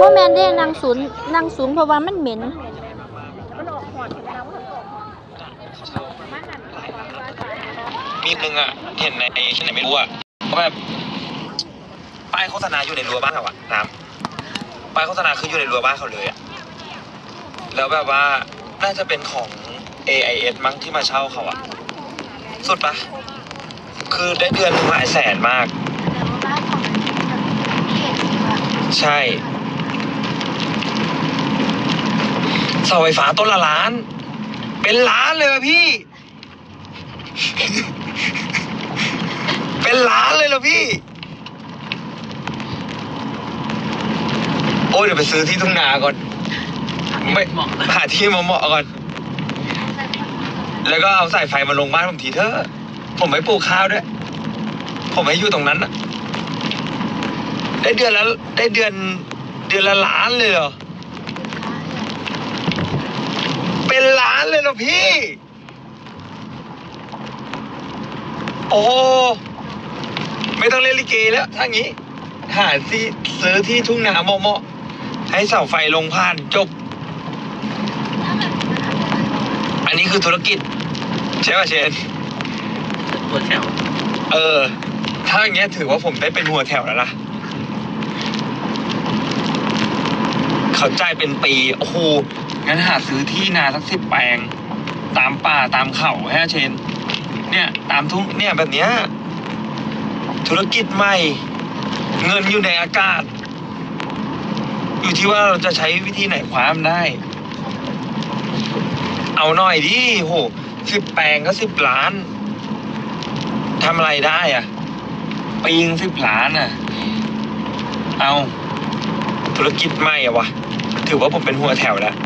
บ่แมนเด้นางศูนย์นางสูงเพราะว่ามันเหม็นมีหนึ่งอะเห็นในที่ไหนไม่รู้อะว่าแบบป้ายโฆษณาอยู่ในรั้วบ้านเขาอะน้ำป้ายโฆษณาคืออยู่ในรั้วบ้านเขาเลยอะแล้วแบบว่าน่าจะเป็นของ AIS มั้งที่มาเช่าเขาอะสุดปะคือได้เดือนหนึ่งหลายแสนมาก ใช่ เสาไฟฟ้าต้นละล้าน เป็นล้านเลยอะพี่ เป็นล้านเลยเหรอพี่ โอ้ยเดี๋ยวไปซื้อที่ทุ่งนาก่อน ไม่หาที่มาเหมาะก่อน แล้วก็เอาสายไฟมาลงบ้านผมทีเถอะผมไม่ปลูกข้าวด้วย ผมไม่อยู่ตรงนั้นอะได้เดือนละได้เดือนเดือนละล้านเลยเหรอ เป็นล้านเลยเหรอพี่ โอ้โหไม่ต้องเล่นลิเกแล้วถ้างี้ หาที่ซื้อที่ทุ่งนาเหมาะๆให้เสาไฟลงผ่านจบ อันนี้คือธุรกิจ ใช่ป่ะเชน หัวแถวเออ ถ้าอย่างเงี้ยถือว่าผมได้เป็นหัวแถวแล้วล่ะเขาจ่ายเป็นปี โอ้โห งั้นหาซื้อที่นาสักสิบแปลง ตามป่าตามเขาแฮะเชน เนี่ย ตามทุ่งเนี่ยแบบเนี้ยธุรกิจใหม่ เงินอยู่ในอากาศ อยู่ที่ว่าเราจะใช้วิธีไหนคว้ามนได้ เอาหน่อยดิโหสิบแปลงก็สิบล้านทำอะไรได้อะปีงสิบล้านอะเอาธุรกิจใหม่อะวะ ถือว่าผมเป็นหัวแถวแล้ว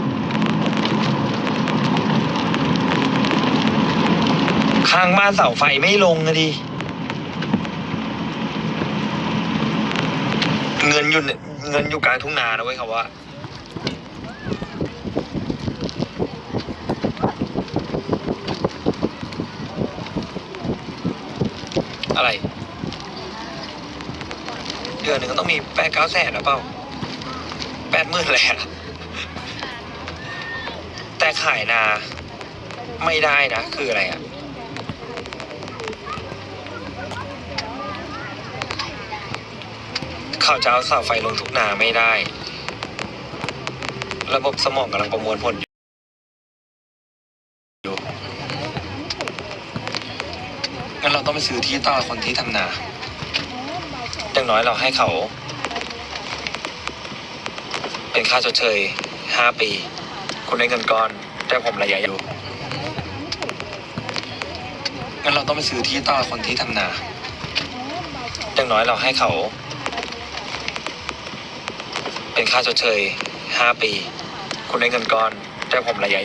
างบ้านเสาไฟไม่ลงนะดิ เงินอยู่ในเงินอยู่กลางทุ่งนานะเว้ยครับว่าอะไร เดือนหนึ่งก็ต้องมีแปดเก้าแสนนะเปล่าแปดหมื่นแหละแต่ขายนา ไม่ได้นะ คืออะไรอะ เขาจะเอาเสาไฟลงทุกนาไม่ได้ ระบบสมองกำลังประมวลผลอยู่งั้นเราต้องไปซื้อที่ต่อคนที่ทำนา อย่างน้อยเราให้เขา เป็นค่าชดเชยห้าปี คุณได้เงินก้อน แต่ผมระยะอยาวงั้นเราต้องไปซื้อที่ต่อคนที่ทำนา อย่างน้อยเราให้เขา เป็นค่าชดเชยห้าปี คุณได้เงินก้อนได้ผมระยะ